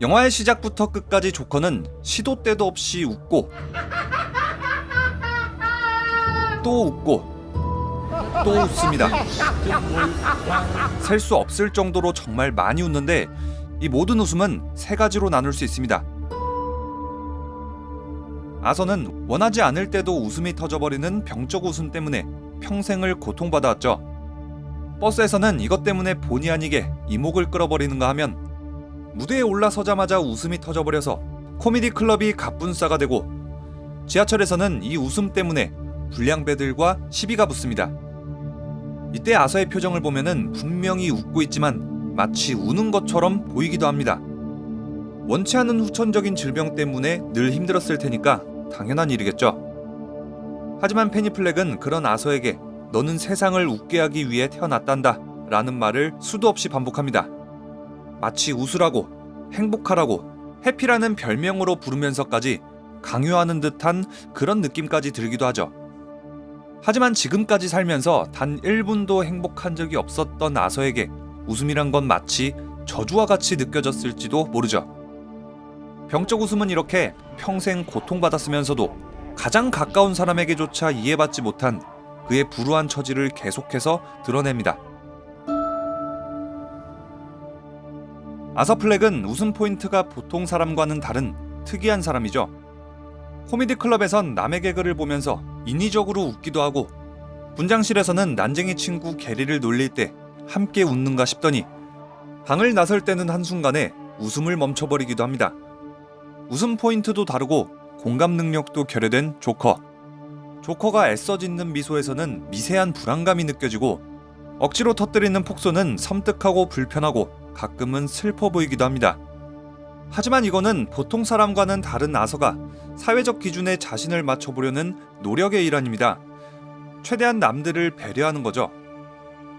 영화의 시작부터 끝까지 조커는 시도 때도 없이 웃고 또 웃고 또 웃습니다. 셀 수 없을 정도로 정말 많이 웃는데 이 모든 웃음은 세 가지로 나눌 수 있습니다. 아서는 원하지 않을 때도 웃음이 터져버리는 병적 웃음 때문에 평생을 고통받아왔죠. 버스에서는 이것 때문에 본의 아니게 이목을 끌어버리는가 하면 무대에 올라서자마자 웃음이 터져버려서 코미디 클럽이 갑분싸가 되고 지하철에서는 이 웃음 때문에 불량배들과 시비가 붙습니다. 이때 아서의 표정을 보면은 분명히 웃고 있지만 마치 우는 것처럼 보이기도 합니다. 원치 않은 후천적인 질병 때문에 늘 힘들었을 테니까 당연한 일이겠죠. 하지만 페니플렉은 그런 아서에게 너는 세상을 웃게 하기 위해 태어났단다 라는 말을 수도 없이 반복합니다. 마치 웃으라고, 행복하라고, 해피라는 별명으로 부르면서까지 강요하는 듯한 그런 느낌까지 들기도 하죠. 하지만 지금까지 살면서 단 1분도 행복한 적이 없었던 아서에게 웃음이란 건 마치 저주와 같이 느껴졌을지도 모르죠. 병적 웃음은 이렇게 평생 고통받았으면서도 가장 가까운 사람에게조차 이해받지 못한 그의 불우한 처지를 계속해서 드러냅니다. 아서 플렉은 웃음 포인트가 보통 사람과는 다른 특이한 사람이죠. 코미디 클럽에선 남의 개그를 보면서 인위적으로 웃기도 하고 분장실에서는 난쟁이 친구 게리를 놀릴 때 함께 웃는가 싶더니 방을 나설 때는 한순간에 웃음을 멈춰버리기도 합니다. 웃음 포인트도 다르고 공감 능력도 결여된 조커. 조커가 애써 짓는 미소에서는 미세한 불안감이 느껴지고 억지로 터뜨리는 폭소는 섬뜩하고 불편하고 가끔은 슬퍼 보이기도 합니다. 하지만 이거는 보통 사람과는 다른 아서가 사회적 기준에 자신을 맞춰보려는 노력의 일환입니다. 최대한 남들을 배려하는 거죠.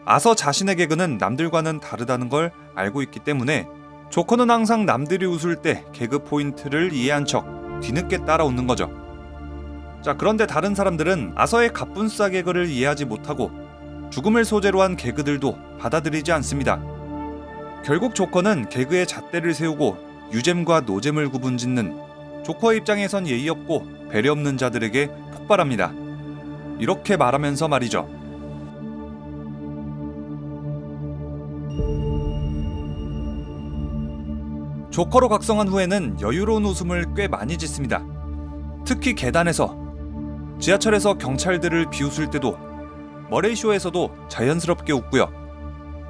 아서 자신의 개그는 남들과는 다르다는 걸 알고 있기 때문에 조커는 항상 남들이 웃을 때 개그 포인트를 이해한 척 뒤늦게 따라 웃는 거죠. 자, 그런데 다른 사람들은 아서의 갑분싸 개그를 이해하지 못하고 죽음을 소재로 한 개그들도 받아들이지 않습니다. 결국 조커는 개그의 잣대를 세우고 유잼과 노잼을 구분짓는 조커의 입장에선 예의 없고 배려 없는 자들에게 폭발합니다. 이렇게 말하면서 말이죠. 조커로 각성한 후에는 여유로운 웃음을 꽤 많이 짓습니다. 특히 계단에서, 지하철에서 경찰들을 비웃을 때도, 머레이쇼에서도 자연스럽게 웃고요.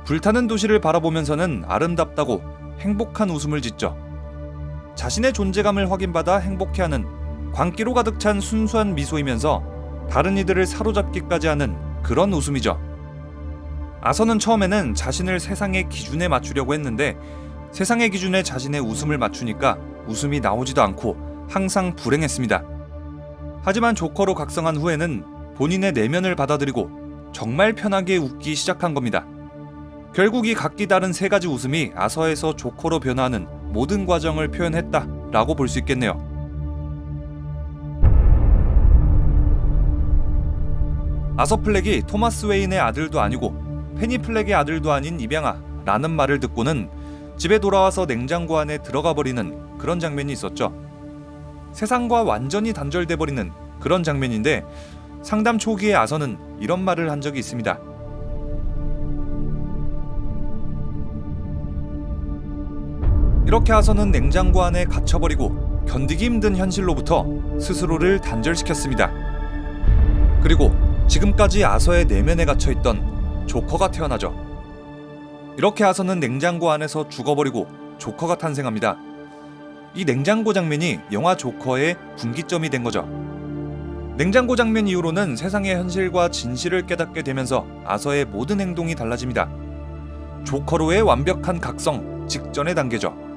불타는 도시를 바라보면서는 아름답다고 행복한 웃음을 짓죠. 자신의 존재감을 확인받아 행복해하는 광기로 가득 찬 순수한 미소이면서 다른 이들을 사로잡기까지 하는 그런 웃음이죠. 아서는 처음에는 자신을 세상의 기준에 맞추려고 했는데 세상의 기준에 자신의 웃음을 맞추니까 웃음이 나오지도 않고 항상 불행했습니다. 하지만 조커로 각성한 후에는 본인의 내면을 받아들이고 정말 편하게 웃기 시작한 겁니다. 결국 이 각기 다른 세 가지 웃음이 아서에서 조커로 변화하는 모든 과정을 표현했다라고 볼 수 있겠네요. 아서 플렉이 토마스 웨인의 아들도 아니고 페니 플렉의 아들도 아닌 입양아라는 말을 듣고는 집에 돌아와서 냉장고 안에 들어가 버리는 그런 장면이 있었죠. 세상과 완전히 단절돼 버리는 그런 장면인데 상담 초기에 아서는 이런 말을 한 적이 있습니다. 이렇게 아서는 냉장고 안에 갇혀버리고 견디기 힘든 현실로부터 스스로를 단절시켰습니다. 그리고 지금까지 아서의 내면에 갇혀있던 조커가 태어나죠. 이렇게 아서는 냉장고 안에서 죽어버리고 조커가 탄생합니다. 이 냉장고 장면이 영화 조커의 분기점이 된 거죠. 냉장고 장면 이후로는 세상의 현실과 진실을 깨닫게 되면서 아서의 모든 행동이 달라집니다. 조커로의 완벽한 각성 직전의 단계죠.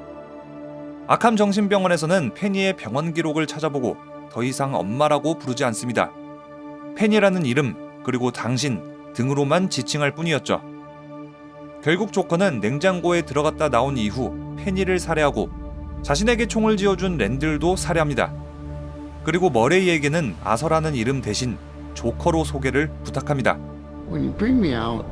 아캄 정신병원에서는 페니의 병원 기록을 찾아보고 더 이상 엄마라고 부르지 않습니다. 페니라는 이름 그리고 당신 등으로만 지칭할 뿐이었죠. 결국 조커는 냉장고에 들어갔다 나온 이후 페니를 살해하고 자신에게 총을 쥐어준 랜들도 살해합니다. 그리고 머레이에게는 아서라는 이름 대신 조커로 소개를 부탁합니다. When you bring me out,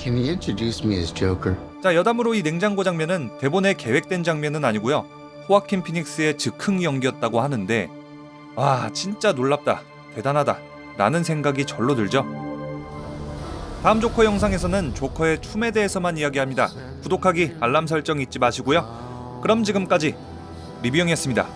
can you introduce me as Joker? 자 여담으로 이 냉장고 장면은 대본에 계획된 장면은 아니고요. 호아킨 피닉스의 즉흥 연기였다고 하는데 와 진짜 놀랍다 대단하다 라는 생각이 절로 들죠. 다음 조커 영상에서는 조커의 춤에 대해서만 이야기합니다. 구독하기 알람 설정 잊지 마시고요. 그럼 지금까지 리뷰영이었습니다.